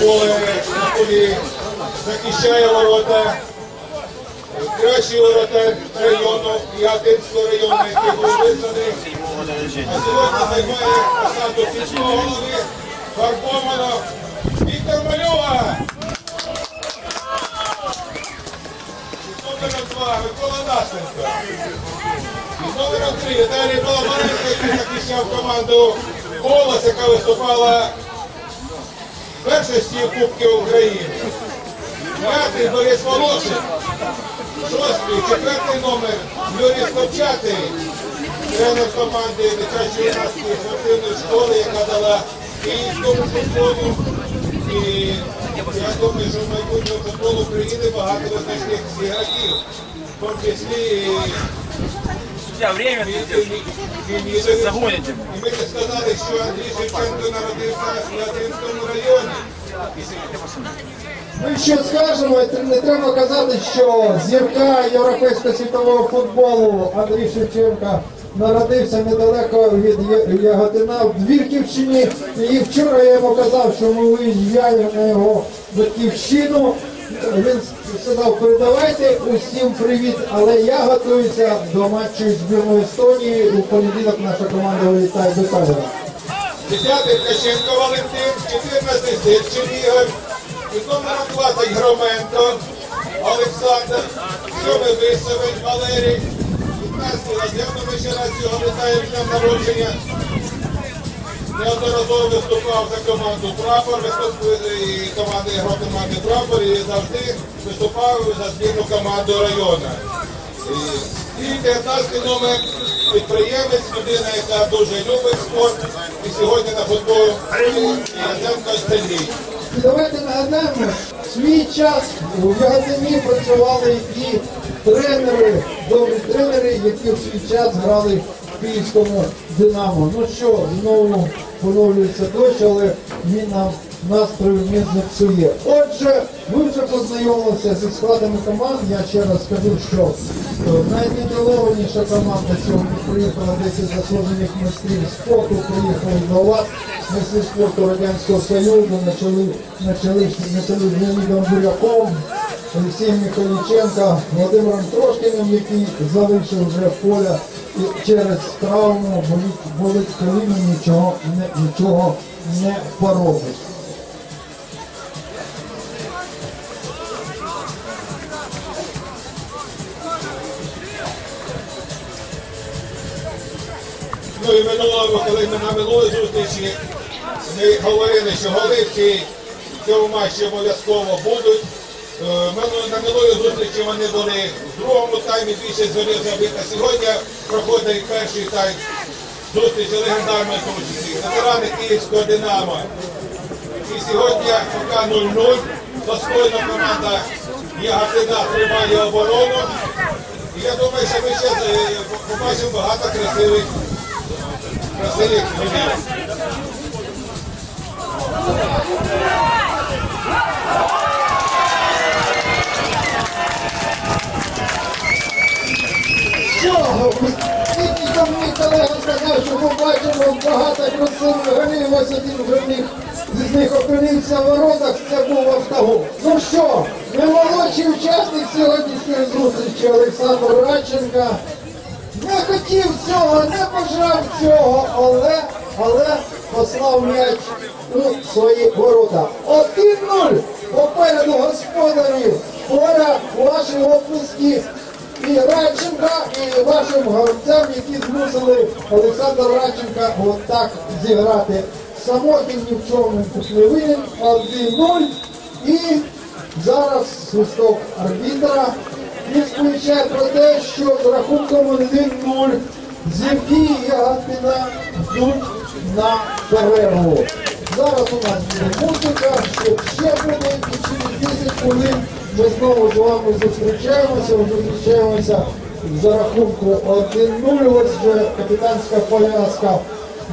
Поле на полі захищає ворота. Кращі ворота району, Яготинського району, який був визнаний. А сьогодні займає посаду сільського голови Фарбомано Віктор Мальова. Номер Микола Насенко. І номером три Віталій Балабаренко, який захищав команду «Голос», яка виступала в першості Кубків України. П'ятий Борис Волошин. Шостий, четвертий номер Юрій Скопчатий, тренер команди дитячої юнацької спортивної школи, яка дала київському футболу. І я думаю, що в майбутньому футболу України багато визначних ігроків, в тому числі і время загоните. І ми не сказали, що Андрій Шевченко народився в Латинському районі. Ми ще скажемо, не треба казати, що зірка європейського світового футболу Андрій Шевченка народився недалеко від Яготина в Двірківщині. І вчора я йому казав, що ми виїжджаємо на його батьківщину. Він сказав, передавайте усім привіт, але я готуюся до матчу з збірною Естонії. У понеділок наша команда вилітає до Талліна. 10 Ткаченко Валентин, 14 Сирчин Ігор, і номером 20 Громенко Олександр, 7 Висович Валерій, 15 Ладяно, ми ще раз його вітаємо днем народження. Неодноразово виступав за команду Прапор, і команди грав команди Прапор і завжди виступав за збірну команду району. І, і 19 номер підприємець, людина, яка дуже любить спорт і сьогодні на футбол Язенко Сергій. Давайте нагадаємо, свій час у Ягодині працювали і тренери, добрі тренери, які в свій час грали в київському Динамо. Ну що, знову поновлюється дощ, але він нам настрою не зіпсує. Отже, ви вже познайомилися зі складами команд. Я ще раз скажу, що е, команда сьогодні приїхала 10 заслужених майстрів спорту, приїхали до вас. Майстри спорту Радянського Союзу почали, почали, почали з Леонідом Буряком, Олексієм Михайліченко, Володимиром Трошкіним, який залишив вже поля і через травму болить, коліно, нічого не, нічого не поробить. Ну і минулого, коли ми на минулій зустрічі ми говорили, що голи в цьому матчі обов'язково будуть. Е, На минулій зустрічі вони були в другому таймі більше голів забито. Сьогодні проходить перший тайм зустрічі легендарної зустрічі. Ветерани Київського Динамо. І сьогодні поки 0-0. Достойна команда Яготина тримає оборону. І я думаю, що ми ще е, побачимо багато красивих красивих голів. Сказав, що побачимо багато красивих голів, ось один вже з них опинився в воротах, це був автогол. Ну що, наймолодший учасник сьогоднішньої зустрічі Олександр Радченка не хотів цього, не бажав цього, але, але послав м'яч у свої ворота. 1-0 попереду господарів. Поля ваші оплески і Радченка, і вашим гравцям, які змусили Олександра Радченка отак зіграти. Самотнім ні в чому не винен. 1-0. І зараз свисток арбітра. Він сповіщає про те, що з рахунком 1-0 зірки Ягатина йдуть на перерву. Зараз у нас буде музика, що ще буде, і через 10 хвилин ми знову з вами зустрічаємося, зустрічаємося за рахунку 1-0. Ось вже капітанська пов'язка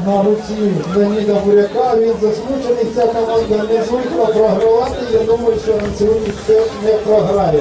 на руці Леоніда Буряка. Він засмучений, ця команда не звикла програвати. Я думаю, що на сьогодні все не програє.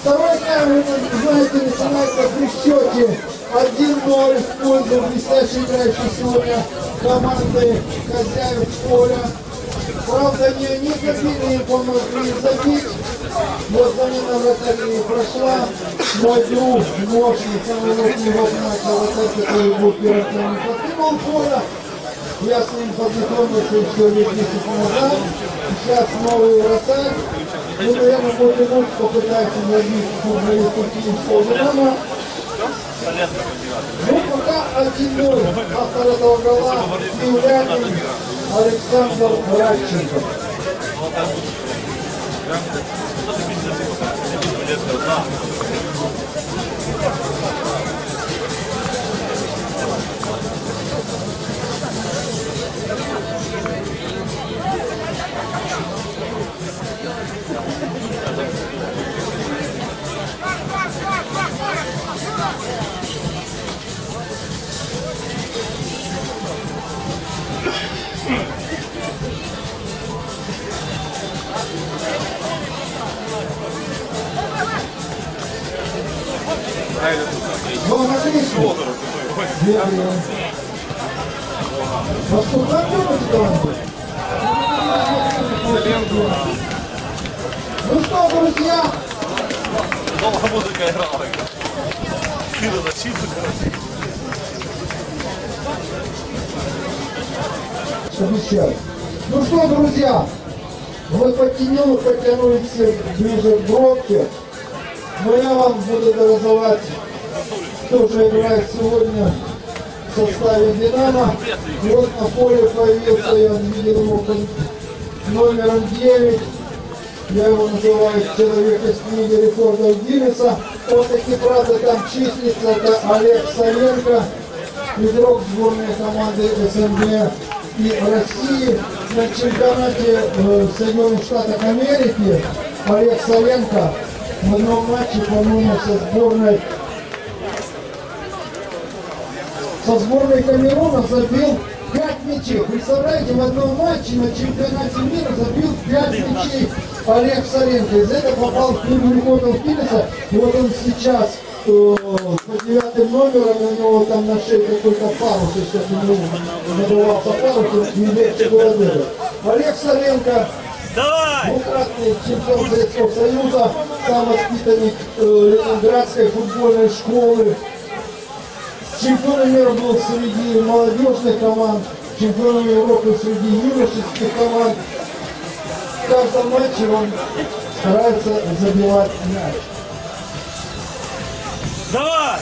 Второй вы знаете, начинается при счете 1-0 в пользу блестящей играющей сегодня команды хозяев поля. Правда, не они забили, помогли забить. Вот замена вратарей прошла. Друг, мощный, самый мощный матча, вратарь, который был первым покинул поле. Я с ним познакомился еще лет 10 назад. Сейчас новый вратарь. Ну, наверное, будет ночь попытается набить футболистов Киевского Динамо. Ну, пока 1-0. Автор этого гола киевлянин Александр Радченко. Ну, Верно. А что, как думаете, команда? Ну что, друзья, Долго музыка играла. Сила защиты, короче. обещаю. Ну что, друзья, вы подтянули, подтянули ближе к бровке, но я вам буду доразвивать, кто же играет сегодня в составе «Динамо». Вот на поле появился, я видел его номером 9. Я его называю человек из книги рекордов Гиннесса. Вот таки, правда, там числится, это Олег Соленко, игрок сборной команды СНГ и России на чемпионате э, Соединенных Штатов Америки. Олег Соленко в одном матче, по-моему, со сборной со сборной Камеруна забил 5 мячей. Представляете, в одном матче на чемпионате мира забил 5 мячей Олег Соленко. Из этого попал в книгу рекордов Гиннесса. И вот он сейчас э, по девятым номером, у него там на шее какой-то парус, если у него надувался парус, и не. Олег Соленко Давай! Двукратный чемпион Советского Союза, сам воспитанник э, Ленинградской футбольной школы. Чемпионом мира был среди молодежных команд, чемпионом Европы среди юношеских команд. В каждом матче он старается забивать мяч. Давай!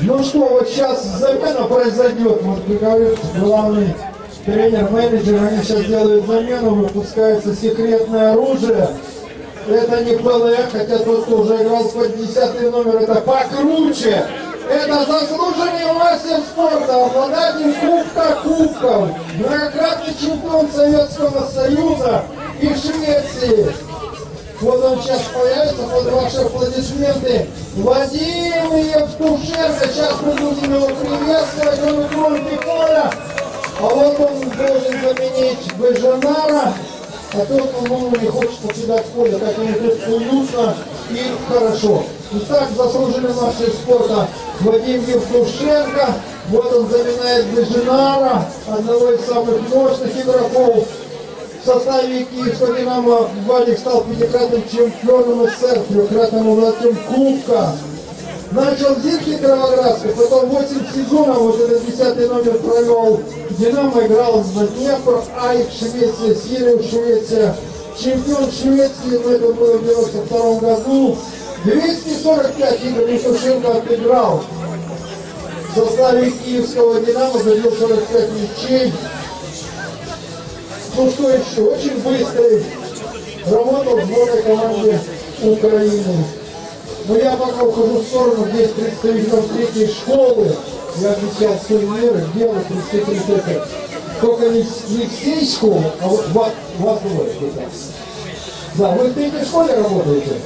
Ну что, вот сейчас замена произойдет. Вот говорит главный тренер, менеджер, они сейчас делают замену, выпускается секретное оружие. Это не ПЛ, хотя тот, кто уже играл под 10 номер, это покруче. Это заслуженный мастер спорта, обладатель Кубка Кубков, многократный чемпион Советского Союза и Швеции. Вот он сейчас появится под ваши аплодисменты. Вадим Евтушенко. Сейчас мы будем его приветствовать. Он в громке поля. А вот он должен заменить Бежанара. А тот, по-моему, не хочет покидать поле. Так ему тут уютно и хорошо. Итак, заслуженный мастер спорта Вадим Евтушенко. Вот он заменяет Бежанара, одного из самых мощных игроков в составе Киевского Динамо Валик стал пятикратным чемпионом СССР, трехкратным обладателем Кубка. Начал Зимке Кровоградской, потом 8 сезонов, вот этот 10 номер провел Динамо, играл за Днепр, Айк, Швеция, Сирия, Швеция. Чемпион Швеции, но это было в 92 году. 245 игр Мишушенко отыграл. В составе Киевского Динамо забил 45 мячей. Ну что еще? Очень быстрый. Работал в сборной команде Украины. Но я пока ухожу в сторону, здесь представителям третьей школы. Я обещал сувениры, делать представители Только не, не всей школы, а вот вас, вас двое. Да, вы в третьей школе работаете?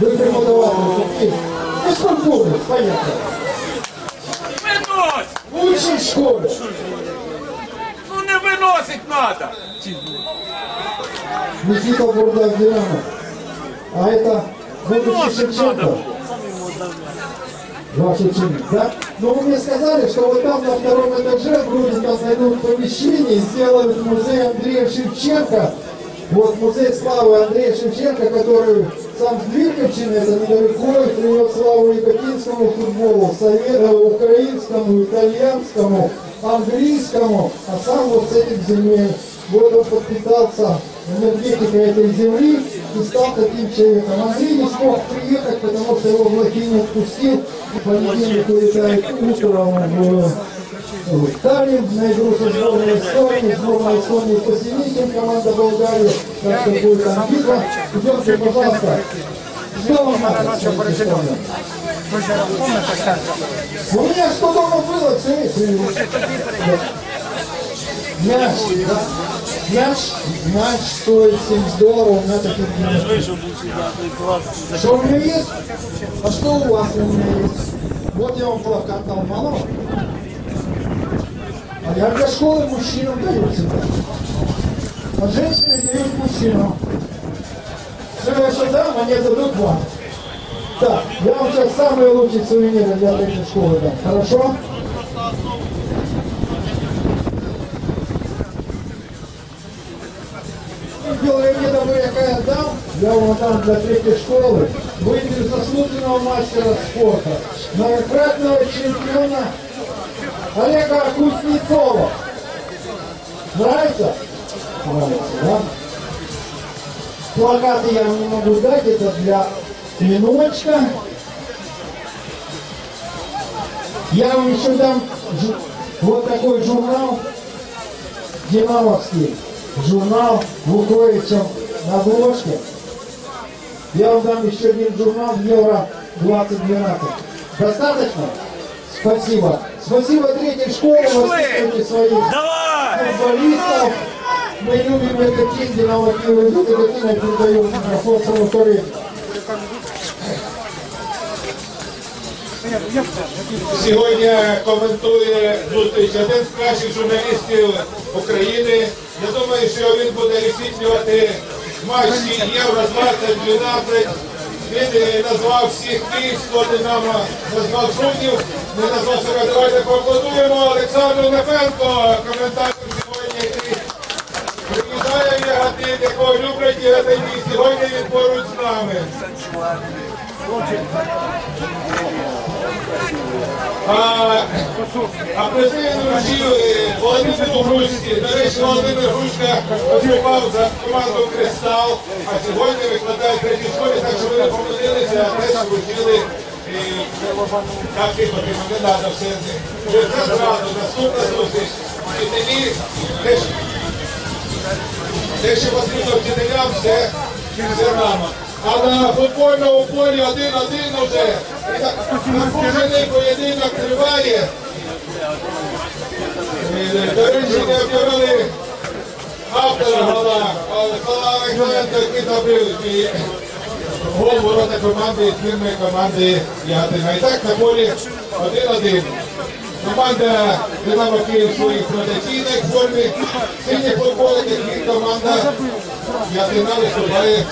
Вы преподаватель какие? Физкультуры, понятно. Минуть! Учишь в школе? Ну не виносить надо. Никита Бурдак Динамо. А это надо Шевченко. Ваш ученик, да? Но вы мне сказали, что вот там на втором этаже вроде там найдут помещение и сделают музей Андрея Шевченко. Вот музей славы Андрея Шевченко, который сам с Дмитриевщины, это недалеко, и привет славу Екатеринскому футболу, совет, украинскому, итальянскому, английскому, а сам вот с этих земель. Вот он подпитался энергетикой этой земли и стал таким человеком. Андрей не смог приехать, потому что его не отпустил. И по понедельнику летает утром в Таллин на игру со сборной Эстонии. Сборная Эстонии посильнее, команда Болгарии. Так что будет там битва. Идемте, пожалуйста. Что вам надо? У меня что дома было, все есть. Мяч, да. Мяч, мяч стоит 7 здорово, у меня таких. Что у меня есть? А что у вас у меня есть? Вот я вам плакат дал, мало? А я для школы мужчинам даю всегда. А женщины дают мужчинам. Все, я что дам, они дадут вам. Так, я вам сейчас самые лучшие сувениры для этой школы дам. Хорошо? Я вам дам для третьей школы, выберу заслуженного мастера спорта, многократного чемпиона Олега Кузнецова. Нравится? Нравится, да? Плакаты я вам не могу дать, это для веночка. Я вам еще дам вот такой журнал Динамовский. Журнал Луковичем на обложке. Я вам дам еще один журнал Евро 2012. Достаточно? Спасибо. Спасибо третьей школе, воспитывайте своих Давай! футболистов. Мы любим этот день, Динамо Киев идут, и таким я передаю микрофон своему коллеге. Сьогодні коментує зустріч один з кращих журналістів України. Я думаю, що він буде висвітлювати матчі Євро 2012. Він е, назвав всіх київського Динамо, назвав суддів, не назвав себе. Давайте поаплодуємо Олександру Нефенко, коментатор сьогодні, який приїжджає в Яготин, якого люблять Яготині. Сьогодні він поруч з нами. А, а президент вручив е, Володимиру Грушці. До речі, Володимир Грушка виступав за команду Кристал, а сьогодні викладає третій школі, так що ви не помилилися, а теж вручили е, не треба все. Вже Це зразу, наступна зустріч. Вчителі, те, що- потрібно вчителям, все рано. А на футбольному полі один-один уже. І поєдинок триває. До речі, не об'явили автора гола. Микола Олександр, який забив гол ворота команди, фірми команди Ягодина. І так на полі один-один. Команда Динамо Київ своїх традиційних формі. Сині футболики, і команда Ягодина виступає.